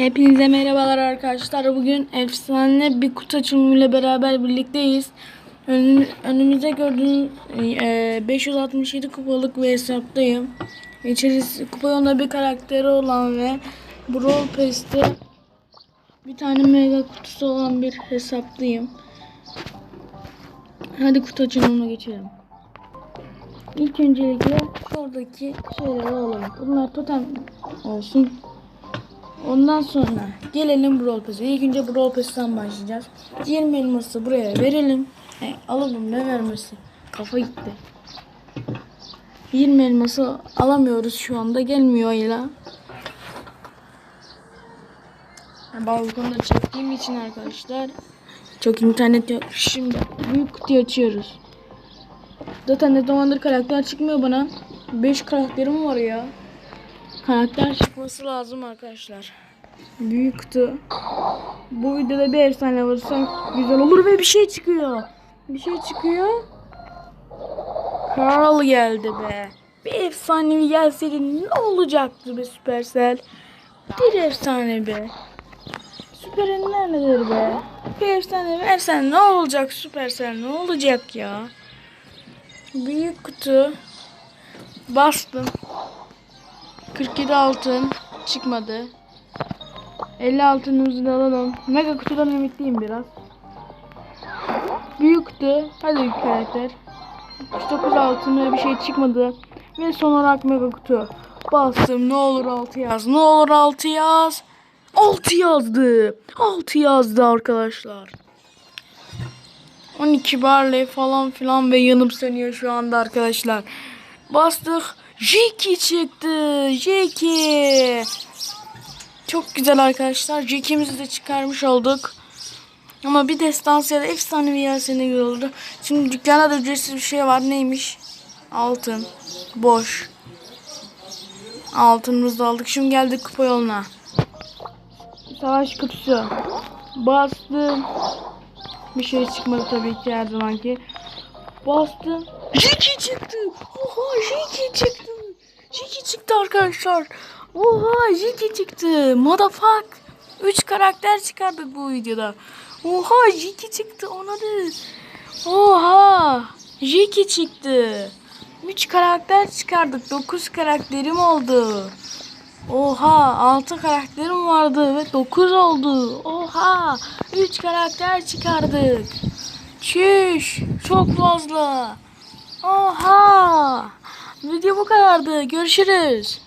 Hepinize merhabalar arkadaşlar. Bugün efsane bir kutu açılımıyla beraber birlikteyiz. Önüm, önümüzde gördüğünüz e, 567 kupalık bir hesaptayım. İçerisi kupa yolunda bir karakteri olan ve Brawl Pass'te bir tane mega kutusu olan bir hesaptayım. Hadi kutu açılımına geçelim. İlk öncelikle şuradaki şeyleri alalım. Bunlar totem olsun. Ondan sonra gelelim Brawl Pass'e. İlk önce Brawl Pass'ten başlayacağız. 20 elması buraya verelim. E, alalım ne vermesi? Kafa gitti. 20 elması alamıyoruz şu anda. Gelmiyor ila. Balkonda çektiğim için arkadaşlar çok internet yok. Şimdi büyük kutuyu açıyoruz. Zaten ne zamandır karakter çıkmıyor bana. 5 karakterim var ya. Karakter çıkması lazım arkadaşlar. Büyük kutu. Bu videoda bir efsane varsa güzel olur ve bir şey çıkıyor. Bir şey çıkıyor. Carl geldi be. Bir efsanevi gelseydi ne olacaktı be Supercell? Bir efsane be. Süper Ender nedir be? Bir efsane versen ne olacak Supercell ne olacak ya? Büyük kutu. Bastım. 47 altın çıkmadı. 50 altınımızı alalım. Mega kutudan ümitliyim biraz. Büyük kutu. Hadi büyük karakter. 39 altın bir şey çıkmadı. Ve son olarak mega kutu. Bastım. Ne olur 6 yaz. Ne olur 6 yaz. 6 yazdı. 6 yazdı arkadaşlar. 12 barley falan filan ve yanıp sönüyor şu anda arkadaşlar. Bastık. Jiki çıktı. Jiki. Çok güzel arkadaşlar. Jack'imizi de çıkarmış olduk. Ama bir destansiya da efsane bir oldu. Şimdi dükkanda da ücretsiz bir şey var. Neymiş? Altın. Boş. Altınımızı da aldık. Şimdi geldik kupa yoluna. Savaş kutusu. Bastım. Bir şey çıkmadı tabii ki her zamanki. Bastım. Jiki çıktı. Oha Jiki çıktı. Çıktı arkadaşlar. Oha Jiki çıktı. Motherfuck. 3 karakter çıkardık bu videoda. Oha Jiki çıktı onadı. Oha Jiki çıktı. 3 karakter çıkardık. 9 karakterim oldu. Oha 6 karakterim vardı ve 9 oldu. Oha 3 karakter çıkardık. Çüş çok fazla. Oha. Video bu kadardı. Görüşürüz.